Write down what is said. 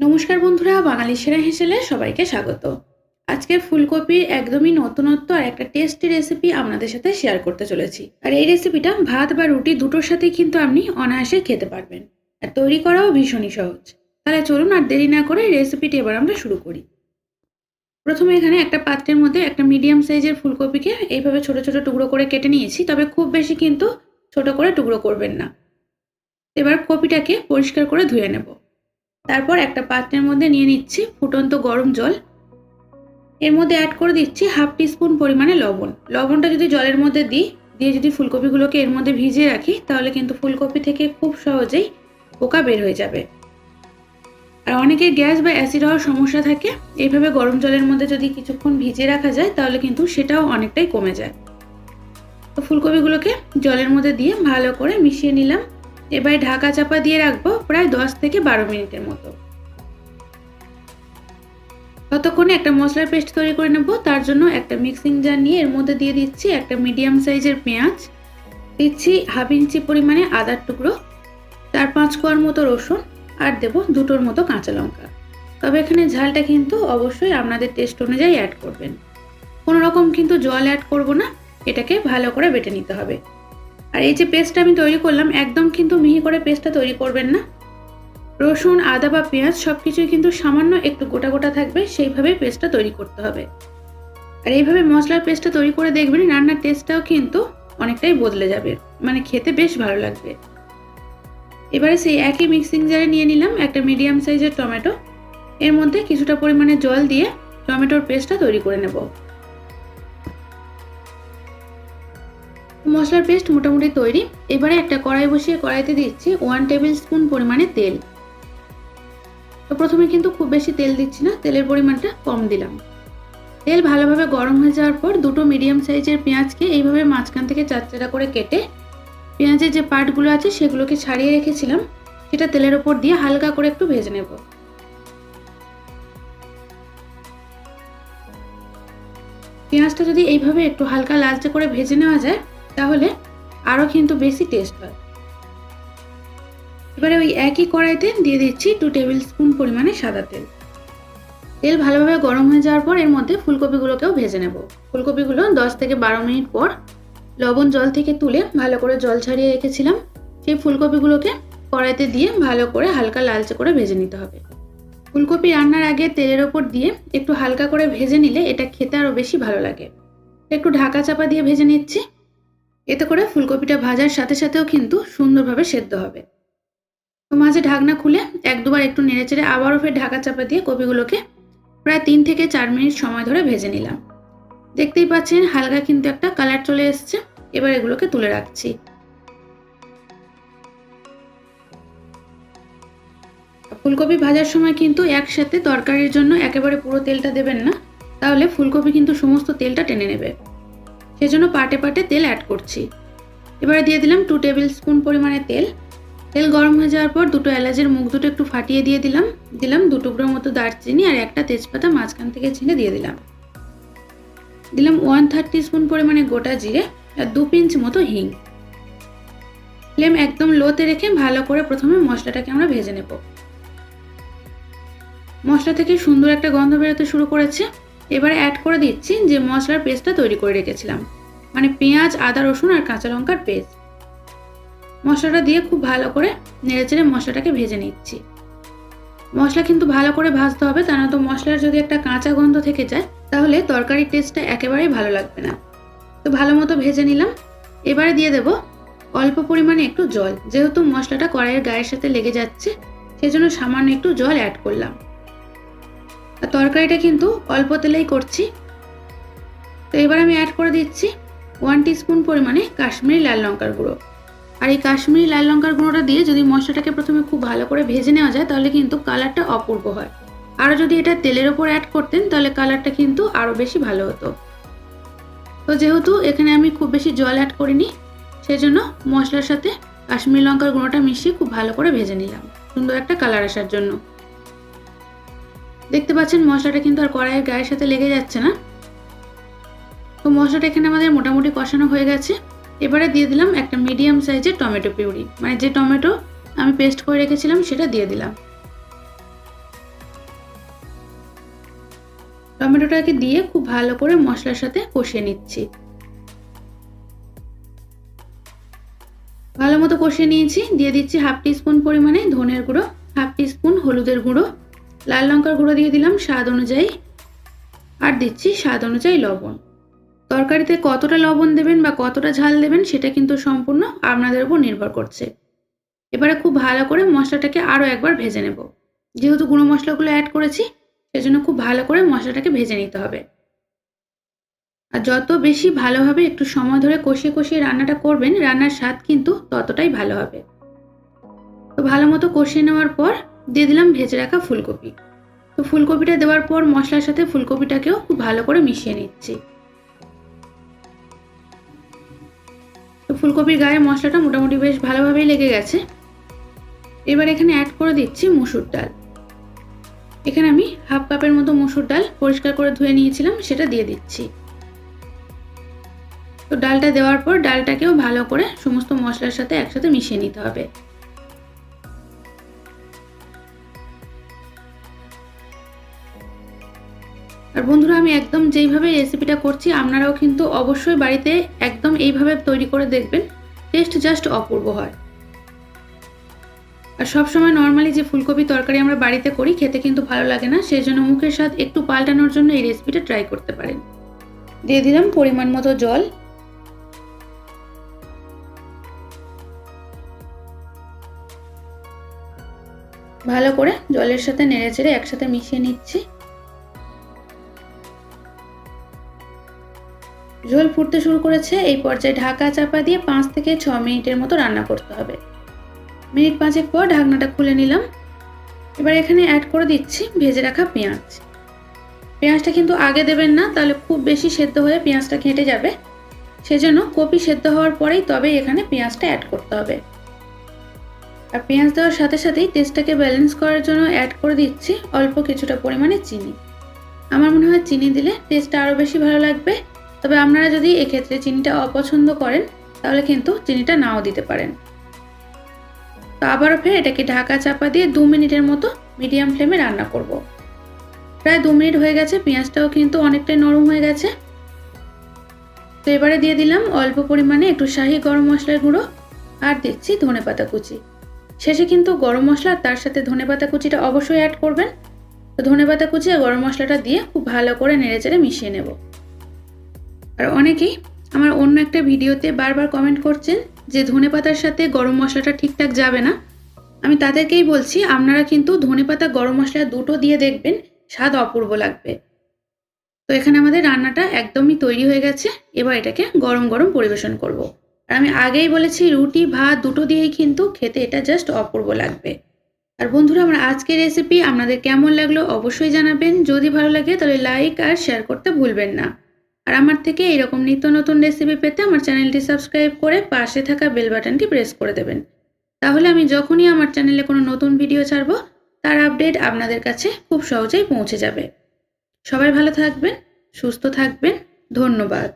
নমস্কার বন্ধুরা, বাঙালি সেরা হেসেলে সবাইকে স্বাগত। আজকে ফুলকপির একদমই নতুনত্ব আর একটা টেস্টি রেসিপি আপনাদের সাথে শেয়ার করতে চলেছি। আর এই রেসিপিটা ভাত বা রুটি দুটোর সাথেই কিন্তু আপনি অনায়াসে খেতে পারবেন। আর তৈরি করাও ভীষণই সহজ। তাহলে চলুন আর দেরি না করে রেসিপিটি এবার আমরা শুরু করি। প্রথমে এখানে একটা পাত্রের মধ্যে একটা মিডিয়াম সাইজের ফুলকপিকে এইভাবে ছোট ছোট টুকরো করে কেটে নিয়েছি, তবে খুব বেশি কিন্তু ছোট করে টুকরো করবেন না। এবার কপিটাকে পরিষ্কার করে ধুয়ে নেব। তারপর একটা পাত্রের মধ্যে নিয়ে নিচ্ছি ফুটন্ত গরম জল। এর মধ্যে অ্যাড করে দিচ্ছি হাফ টিস্পুন পরিমাণে লবণ। লবণটা যদি জলের মধ্যে দিই, দিয়ে যদি ফুলকপিগুলোকে এর মধ্যে ভিজিয়ে রাখি, তাহলে কিন্তু ফুলকপি থেকে খুব সহজেই পোকা বের হয়ে যাবে। আর অনেকের গ্যাস বা অ্যাসিড হওয়ার সমস্যা থাকে, এইভাবে গরম জলের মধ্যে যদি কিছুক্ষণ ভিজিয়ে রাখা যায়, তাহলে কিন্তু সেটাও অনেকটাই কমে যায়। তো ফুলকপিগুলোকে জলের মধ্যে দিয়ে ভালো করে মিশিয়ে নিলাম। এবারে ঢাকা চাপা দিয়ে রাখব প্রায় দশ থেকে বারো মিনিটের মতো। ততক্ষণে একটা মশলার পেস্ট তৈরি করে নেব। তার জন্য একটা মিক্সিং জার নিয়ে এর মধ্যে দিয়ে দিচ্ছি একটা মিডিয়াম সাইজের পেঁয়াজ। দিচ্ছি হাফ ইঞ্চি পরিমাণে আদার টুকরো, চার পাঁচ কোয়ার মতো রসুন আর দেব দুটোর মতো কাঁচা লঙ্কা। তবে এখানে ঝালটা কিন্তু অবশ্যই আপনাদের টেস্ট অনুযায়ী অ্যাড করবেন। কোনো রকম কিন্তু জল অ্যাড করব না, এটাকে ভালো করে বেটে নিতে হবে। আর এই যে পেস্টটা আমি তৈরি করলাম, একদম কিন্তু মিহি করে পেস্টটা তৈরি করবেন না। রসুন, আদা বা পেঁয়াজ সব কিছুই কিন্তু সামান্য একটু গোটা গোটা থাকবে, সেইভাবেই পেস্টটা তৈরি করতে হবে। আর এইভাবে মশলার পেস্টটা তৈরি করে দেখবেন, রান্নার টেস্টটাও কিন্তু অনেকটাই বদলে যাবে। মানে খেতে বেশ ভালো লাগবে। এবারে সেই একই মিক্সিং জারে নিয়ে নিলাম একটা মিডিয়াম সাইজের টমেটো। এর মধ্যে কিছুটা পরিমাণে জল দিয়ে টমেটোর পেস্টটা তৈরি করে নেব। মশলার পেস্ট মোটামুটি তৈরি। এবারে একটা কড়াই বসিয়ে কড়াইতে দিচ্ছি ওয়ান টেবিল স্পুন পরিমাণে তেল। তো প্রথমে কিন্তু খুব বেশি তেল দিচ্ছি না, তেলের পরিমাণটা কম দিলাম। তেল ভালোভাবে গরম হয়ে যাওয়ার পর দুটো মিডিয়াম সাইজের পেঁয়াজকে এইভাবে মাঝখান থেকে চারচারা করে কেটে পেঁয়াজের যে পার্টগুলো আছে সেগুলোকে ছাড়িয়ে রেখেছিলাম। সেটা তেলের ওপর দিয়ে হালকা করে একটু ভেজে নেব। পেঁয়াজটা যদি এইভাবে একটু হালকা লালচে করে ভেজে নেওয়া যায় তাহলে আরও কিন্তু বেশি টেস্ট হয়। এবারে ওই একই কড়াইতে দিয়ে দিচ্ছি টু টেবিল স্পুন পরিমাণে সাদা তেল। তেল ভালোভাবে গরম হয়ে যাওয়ার পর এর মধ্যে ফুলকপিগুলোকেও ভেজে নেব। ফুলকপিগুলো দশ থেকে বারো মিনিট পর লবণ জল থেকে তুলে ভালো করে জল ছাড়িয়ে রেখেছিলাম। সেই ফুলকপিগুলোকে কড়াইতে দিয়ে ভালো করে হালকা লালচে করে ভেজে নিতে হবে। ফুলকপি রান্নার আগে তেলের ওপর দিয়ে একটু হালকা করে ভেজে নিলে এটা খেতে আরও বেশি ভালো লাগে। একটু ঢাকা চাপা দিয়ে ভেজে নিচ্ছি। এতে করে ফুলকপিটা ভাজার সাথে সাথেও কিন্তু সুন্দরভাবে সেদ্ধ হবে। তো মাঝে ঢাকনা খুলে এক দুবার একটু নেড়েচেড়ে আবারও ফের ঢাকা চাপা দিয়ে কপিগুলোকে প্রায় তিন থেকে চার মিনিট সময় ধরে ভেজে নিলাম। দেখতেই পাচ্ছেন হালকা কিন্তু একটা কালার চলে এসছে। এবার এগুলোকে তুলে রাখছি। ফুলকপি ভাজার সময় কিন্তু একসাথে তরকারির জন্য একেবারে পুরো তেলটা দেবেন না। তাহলে ফুলকপি কিন্তু সমস্ত তেলটা টেনে নেবে। সেজন্য পাটে পাটে তেল অ্যাড করছি। এবারে দিয়ে দিলাম টু টেবিল স্পুন পরিমাণে তেল। তেল গরম হয়ে যাওয়ার পর দুটো এলাচের মুখ দুটো একটু ফাটিয়ে দিয়ে দিলাম। দিলাম দু টুকরোর মতো দারচিনি আর একটা তেজপাতা মাঝখান থেকে ছিঁড়ে দিয়ে দিলাম। দিলাম ওয়ান থার্টি স্পুন পরিমাণে গোটা জিরে আর দু পিঞ্চ মতো হিং। ফ্লেম একদম লোতে রেখে ভালো করে প্রথমে মশলাটাকে আমরা ভেজে নেব। মশলা থেকে সুন্দর একটা গন্ধ বেরোতে শুরু করেছে। এবারে অ্যাড করে দিচ্ছি যে মশলার পেস্টটা তৈরি করে রেখেছিলাম। মানে পেঁয়াজ, আদা, রসুন আর কাঁচা লঙ্কার পেস্ট মশলাটা দিয়ে খুব ভালো করে নেড়েচেড়ে মশলাটাকে ভেজে নিচ্ছি। মশলা কিন্তু ভালো করে ভাজতে হবে, তা না তো মশলার যদি একটা কাঁচা গন্ধ থেকে যায়, তাহলে তরকারির টেস্টটা একেবারেই ভালো লাগবে না। তো ভালো মতো ভেজে নিলাম। এবারে দিয়ে দেব অল্প পরিমাণে একটু জল। যেহেতু মশলাটা কড়াইয়ের গায়ের সাথে লেগে যাচ্ছে, সেজন্য সামান্য একটু জল অ্যাড করলাম। আর তরকারিটা কিন্তু অল্প তেলেই করছি। তো এবার আমি অ্যাড করে দিচ্ছি ওয়ান টিস্পুন পরিমাণে কাশ্মীরি লাল লঙ্কার গুঁড়ো। আর এই কাশ্মীরি লাল লঙ্কার গুঁড়োটা দিয়ে যদি মশলাটাকে প্রথমে খুব ভালো করে ভেজে নেওয়া যায়, তাহলে কিন্তু কালারটা অপূর্ব হয়। আরও যদি এটা তেলের ওপর অ্যাড করতেন, তাহলে কালারটা কিন্তু আরও বেশি ভালো হতো। তো যেহেতু এখানে আমি খুব বেশি জল অ্যাড করিনি, সেজন্য মশলার সাথে কাশ্মীরি লঙ্কার গুঁড়োটা মিশিয়ে খুব ভালো করে ভেজে নিলাম। সুন্দর একটা কালার আসার জন্য। দেখতে পাচ্ছেন মশলাটা কিন্তু আর কড়াইয়ের গায়ের সাথে লেগে যাচ্ছে না। তো মশলাটা এখানে আমাদের মোটামুটি কষানো হয়ে গেছে। এবারে দিয়ে দিলাম একটা মিডিয়াম সাইজের টমেটো পিউরি। মানে যে টমেটো আমি পেস্ট করে রেখেছিলাম, সেটা দিয়ে দিলাম। টমেটোটাকে দিয়ে খুব ভালো করে মশলার সাথে কষিয়ে নিচ্ছি। ভালো মতো কষিয়ে নিয়েছি। দিয়ে দিচ্ছি হাফ স্পুন পরিমাণে ধনের গুঁড়ো, হাফ স্পুন হলুদের গুঁড়ো। লাল লঙ্কার গুঁড়ো দিয়ে দিলাম স্বাদ অনুযায়ী। আর দিচ্ছি স্বাদ অনুযায়ী লবণ। তরকারিতে কতটা লবণ দেবেন বা কতটা ঝাল দেবেন সেটা কিন্তু সম্পূর্ণ আপনাদের উপর নির্ভর করছে। এবারে খুব ভালো করে মশলাটাকে আরও একবার ভেজে নেব। যেহেতু গুঁড়ো মশলাগুলো অ্যাড করেছি, সেজন্য খুব ভালো করে মশলাটাকে ভেজে নিতে হবে। আর যত বেশি ভালোভাবে একটু সময় ধরে কষিয়ে কষিয়ে রান্নাটা করবেন, রান্নার স্বাদ কিন্তু ততটাই ভালো হবে। তো ভালো মতো কষিয়ে নেওয়ার পর দিয়ে দিলাম ভেজে রাখা ফুলকপি। তো ফুলকপিটা দেওয়ার পর মশলার সাথে ফুলকপিটাকেও খুব ভালো করে মিশিয়ে নিচ্ছি। তো ফুলকপির গায়ে মশলাটা মোটামুটি বেশ ভালোভাবেই লেগে গেছে। এবার এখানে অ্যাড করে দিচ্ছি মুসুর ডাল। এখানে আমি হাফ কাপের মতো মুসুর ডাল পরিষ্কার করে ধুয়ে নিয়েছিলাম, সেটা দিয়ে দিচ্ছি। তো ডালটা দেওয়ার পর ডালটাকেও ভালো করে সমস্ত মশলার সাথে একসাথে মিশিয়ে নিতে হবে। আর বন্ধুরা, আমি একদম যেইভাবে রেসিপিটা করছি, আপনারাও কিন্তু অবশ্যই বাড়িতে একদম এইভাবে তৈরি করে দেখবেন। টেস্ট জাস্ট অপূর্ব হয়। আর সবসময় নর্মালি যে ফুলকপি তরকারি আমরা বাড়িতে করি, খেতে কিন্তু ভালো লাগে না সেই জন্য মুখের স্বাদ একটু পাল্টানোর জন্য এই রেসিপিটা ট্রাই করতে পারেন। দিয়ে দিলাম পরিমাণ মতো জল। ভালো করে জলের সাথে নেড়ে চেড়ে একসাথে মিশিয়ে নিচ্ছি। ঝোল ফুটতে শুরু করেছে, এই পর্যায়ে ঢাকা চাপা দিয়ে পাঁচ থেকে ছ মিনিটের মতো রান্না করতে হবে। মিনিট পাঁচেক পর ঢাকনাটা খুলে নিলাম। এবার এখানে অ্যাড করে দিচ্ছি ভেজে রাখা পেঁয়াজ। পেঁয়াজটা কিন্তু আগে দেবেন না, তাহলে খুব বেশি সেদ্ধ হয়ে পেঁয়াজটা ঘেঁটে যাবে। সেজন্য কপি সেদ্ধ হওয়ার পরেই তবে এখানে পেঁয়াজটা অ্যাড করতে হবে। আর পেঁয়াজ দেওয়ার সাথে সাথেই টেস্টটাকে ব্যালেন্স করার জন্য অ্যাড করে দিচ্ছি অল্প কিছুটা পরিমাণে চিনি। আমার মনে হয় চিনি দিলে টেস্টটা আরও বেশি ভালো লাগবে। তবে আপনারা যদি এক্ষেত্রে চিনিটা অপছন্দ করেন, তাহলে কিন্তু চিনিটা নাও দিতে পারেন। তো আবারও ফের এটাকে ঢাকা চাপা দিয়ে দু মিনিটের মতো মিডিয়াম ফ্লেমে রান্না করব। প্রায় দু মিনিট হয়ে গেছে, পেঁয়াজটাও কিন্তু অনেকটাই নরম হয়ে গেছে। তো এবারে দিয়ে দিলাম অল্প পরিমাণে একটু শাহি গরম মশলার গুঁড়ো আর দিচ্ছি ধনে পাতা কুচি। শেষে কিন্তু গরম মশলা তার সাথে ধনে পাতা কুচিটা অবশ্যই অ্যাড করবেন। তো ধনে পাতা কুচি আর গরম মশলাটা দিয়ে খুব ভালো করে নেড়ে চেড়ে মিশিয়ে নেব। আর অনেকেই আমার অন্য একটা ভিডিওতে বারবার কমেন্ট করছেন যে ধনে পাতার সাথে গরম মশলাটা ঠিকঠাক যাবে না। আমি তাদেরকেই বলছি, আপনারা কিন্তু ধনে পাতা, গরম মশলা দুটো দিয়ে দেখবেন, স্বাদ অপূর্ব লাগবে। তো এখানে আমাদের রান্নাটা একদমই তৈরি হয়ে গেছে। এবার এটাকে গরম গরম পরিবেশন করব। আর আমি আগেই বলেছি, রুটি, ভাত দুটো দিয়েই কিন্তু খেতে এটা জাস্ট অপূর্ব লাগবে। আর বন্ধুরা, আমার আজকের রেসিপি আপনাদের কেমন লাগল অবশ্যই জানাবেন। যদি ভালো লাগে তাহলে লাইক আর শেয়ার করতে ভুলবেন না। আর আমার থেকে এরকম নিত্য নতুন রেসিপি পেতে আমার চ্যানেলটি সাবস্ক্রাইব করে পাশে থাকা বেল বাটনটি প্রেস করে দেবেন। তাহলে আমি যখনই আমার চ্যানেলে কোনো নতুন ভিডিও ছাড়ব, তার আপডেট আপনাদের কাছে খুব সহজেই পৌঁছে যাবে। সবাই ভালো থাকবেন, সুস্থ থাকবেন, ধন্যবাদ।